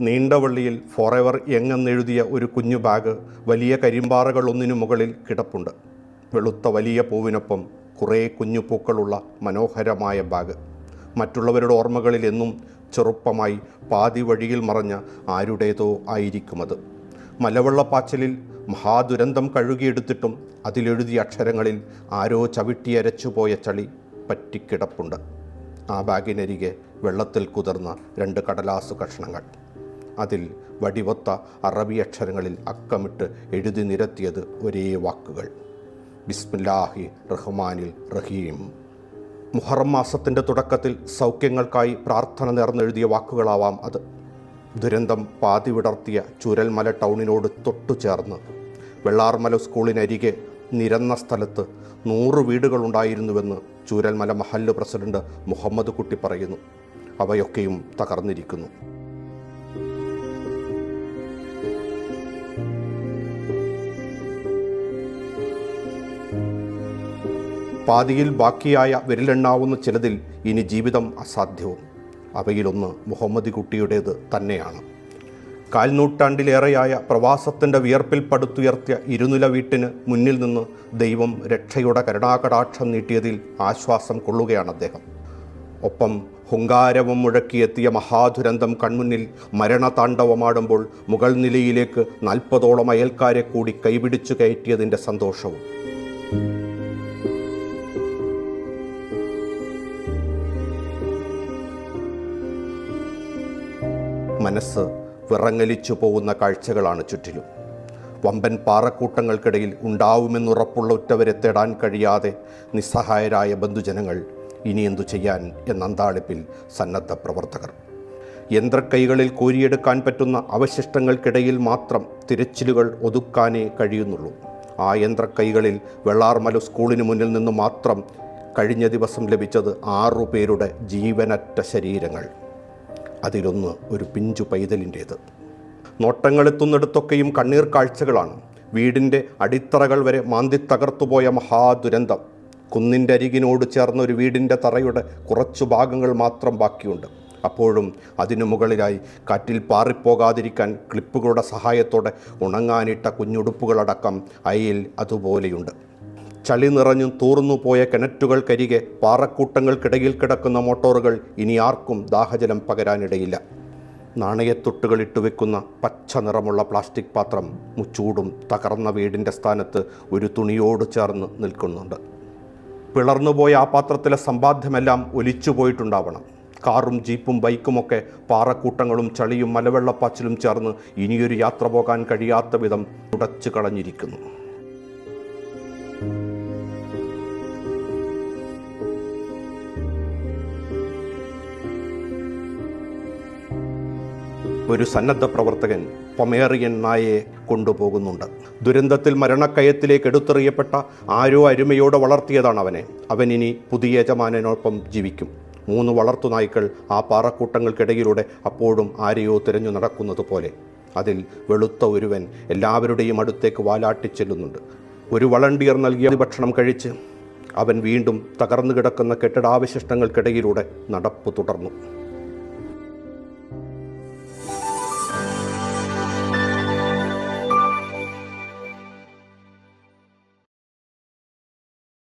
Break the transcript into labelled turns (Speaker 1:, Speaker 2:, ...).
Speaker 1: നീണ്ടവള്ളിയിൽ Forever എങ്ങെന്നെഴുതിയ ഒരു കുഞ്ഞു bag വലിയ കരിമ്പാറകൾ ഒന്നിനു മുകളിൽ കിടപ്പുണ്ട്. വെളുത്ത വലിയ പൂവിനൊപ്പം കുറേ കുഞ്ഞു പൂക്കളുള്ള മനോഹരമായ ബാഗ്. മറ്റുള്ളവരുടെ ഓർമ്മകളിൽ എന്നും ചെറുപ്പമായി പാതി വഴിയിൽ മറഞ്ഞ ആരുടേതോ ആയിരിക്കുമത്. മലവെള്ളപ്പാച്ചിലിൽ മഹാദുരന്തം കഴുകിയെടുത്തിട്ടും അതിലെഴുതിയ അക്ഷരങ്ങളിൽ ആരോ ചവിട്ടിയരച്ചുപോയ ചളി പറ്റിക്കിടപ്പുണ്ട്. ആ ബാഗിനരികെ വെള്ളത്തിൽ കുതിർന്ന രണ്ട് കടലാസു കഷ്ണങ്ങൾ. അതിൽ വടിവൊത്ത അറബി അക്ഷരങ്ങളിൽ അക്കമിട്ട് എഴുതി നിരത്തിയത് ഒരേ വാക്കുകൾ. ബിസ്മില്ലാഹി റഹ്മാനിൽ റഹീം. മുഹറം മാസത്തിന്റെ തുടക്കത്തിൽ സൗഖ്യങ്ങൾക്കായി പ്രാർത്ഥന നേർന്നെഴുതിയ വാക്കുകളാവാം അത്. ദുരന്തം പാതി വിടർത്തിയ ചുരൽമല ടൗണിനോട് തൊട്ടു ചേർന്ന് വെള്ളാർമല സ്കൂളിനരികെ നിരന്ന സ്ഥലത്ത് നൂറ് വീടുകളുണ്ടായിരുന്നുവെന്ന് ചൂരൽമല മഹല്ല് പ്രസിഡന്റ് മുഹമ്മദ് കുട്ടി പറയുന്നു. അവയൊക്കെയും തകർന്നിരിക്കുന്നു. പാതിയിൽ ബാക്കിയായ വിരലെണ്ണാവുന്ന ചിലതിൽ ഇനി ജീവിതം അസാധ്യവും. അവയിലൊന്ന് മുഹമ്മദ് കുട്ടിയുടേത് തന്നെയാണ്. കാൽനൂറ്റാണ്ടിലേറെയായ പ്രവാസത്തിന്റെ വിയർപ്പിൽ പടുത്തുയർത്തിയ ഇരുനില വീട്ടിന് മുന്നിൽ നിന്ന് ദൈവം രക്ഷയുടെ കരുണാകടാക്ഷം നീട്ടിയതിൽ ആശ്വാസം കൊള്ളുകയാണ് അദ്ദേഹം. ഒപ്പം ഹുങ്കാരവും മുഴക്കിയെത്തിയ മഹാദുരന്തം കൺമുന്നിൽ മരണതാണ്ഡവമാടുമ്പോൾ മുകൾ നിലയിലേക്ക് നാൽപ്പതോളം അയൽക്കാരെ കൂടി കൈപിടിച്ചു കയറ്റിയതിന്റെ സന്തോഷവും. മനസ്സ് വിറങ്ങലിച്ചു പോകുന്ന കാഴ്ചകളാണ് ചുറ്റിലും. വമ്പൻ പാറക്കൂട്ടങ്ങൾക്കിടയിൽ ഉണ്ടാവുമെന്നുറപ്പുള്ള ഉറ്റവരെ തേടാൻ കഴിയാതെ നിസ്സഹായരായ ബന്ധുജനങ്ങൾ ഇനി എന്തു ചെയ്യാൻ എന്ന അന്താളിപ്പിൽ സന്നദ്ധ പ്രവർത്തകർ. യന്ത്രക്കൈകളിൽ കോരിയെടുക്കാൻ പറ്റുന്ന അവശിഷ്ടങ്ങൾക്കിടയിൽ മാത്രം തിരച്ചിലുകൾ ഒതുക്കാനേ കഴിയുന്നുള്ളൂ. ആ യന്ത്രക്കൈകളിൽ വെള്ളാർമല സ്കൂളിന് മുന്നിൽ നിന്ന് മാത്രം കഴിഞ്ഞ ദിവസം ലഭിച്ചത് ആറു പേരുടെ ജീവനറ്റ ശരീരങ്ങൾ. അതിലൊന്ന് ഒരു പിഞ്ചു പൈതലിന്റേത്. നോട്ടങ്ങളെത്തുന്നിടത്തൊക്കെയും കണ്ണീർ കാഴ്ചകളാണ് വീടിന്റെ അടിത്തറകൾ വരെ മാന്തി തകർത്തുപോയ മഹാദുരന്തം. കുന്നിന്റെ അരികിനോട് ചേർന്ന ഒരു വീടിന്റെ തറയുടെ കുറച്ചു ഭാഗങ്ങൾ മാത്രം ബാക്കിയുണ്ട്. അപ്പോഴും അതിനു മുകളിലായി കാറ്റിൽ പാറിപ്പോകാതിരിക്കാൻ ക്ലിപ്പുകളുടെ സഹായത്തോടെ ഉണങ്ങാനിട്ട കുഞ്ഞുടുപ്പുകളടക്കം അയിൽ അതുപോലെയുണ്ട്. ചളി നിറഞ്ഞും തൂർന്നു പോയ കിണറ്റുകൾക്കരികെ പാറക്കൂട്ടങ്ങൾക്കിടയിൽ കിടക്കുന്ന മോട്ടോറുകൾ ഇനി ആർക്കും ദാഹജലം പകരാനിടയില്ല. നാണയത്തൊട്ടുകൾ ഇട്ടുവെക്കുന്ന പച്ച നിറമുള്ള പ്ലാസ്റ്റിക് പാത്രം മുച്ചൂടും തകർന്ന വീടിന്റെ സ്ഥാനത്ത് ഒരു തുണിയോട് ചേർന്ന് നിൽക്കുന്നുണ്ട്. പിളർന്നുപോയ ആ പാത്രത്തിലെ സമ്പാദ്യമെല്ലാം ഒലിച്ചു പോയിട്ടുണ്ടാവണം. കാറും ജീപ്പും ബൈക്കുമൊക്കെ പാറക്കൂട്ടങ്ങളും ചളിയും മലവെള്ളപ്പാച്ചിലും ചേർന്ന് ഇനിയൊരു യാത്ര പോകാൻ കഴിയാത്ത വിധം തുടച്ചു കളഞ്ഞിരിക്കുന്നു. ഒരു സന്നദ്ധ പ്രവർത്തകൻ പൊമേറിയൻ നായയെ കൊണ്ടുപോകുന്നുണ്ട്. ദുരന്തത്തിൽ മരണക്കയത്തിലേക്ക് എടുത്തെറിയപ്പെട്ട ആരോ അരുമയോടെ വളർത്തിയതാണ് അവനെ. അവൻ ഇനി പുതിയ യജമാനോടൊപ്പം ജീവിക്കും. മൂന്ന് വളർത്തു നായ്ക്കൾ ആ പാറക്കൂട്ടങ്ങൾക്കിടയിലൂടെ അപ്പോഴും ആരെയോ തിരഞ്ഞു നടക്കുന്നത് പോലെ. അതിൽ വെളുത്ത ഒരുവൻ എല്ലാവരുടെയും അടുത്തേക്ക് വാലാട്ടി ചെല്ലുന്നുണ്ട്. ഒരു വളണ്ടിയർ നൽകിയ ഭക്ഷണം കഴിച്ച് അവൻ വീണ്ടും തകർന്നു കിടക്കുന്ന കെട്ടിടാവശിഷ്ടങ്ങൾക്കിടയിലൂടെ നടപ്പ് തുടർന്നു.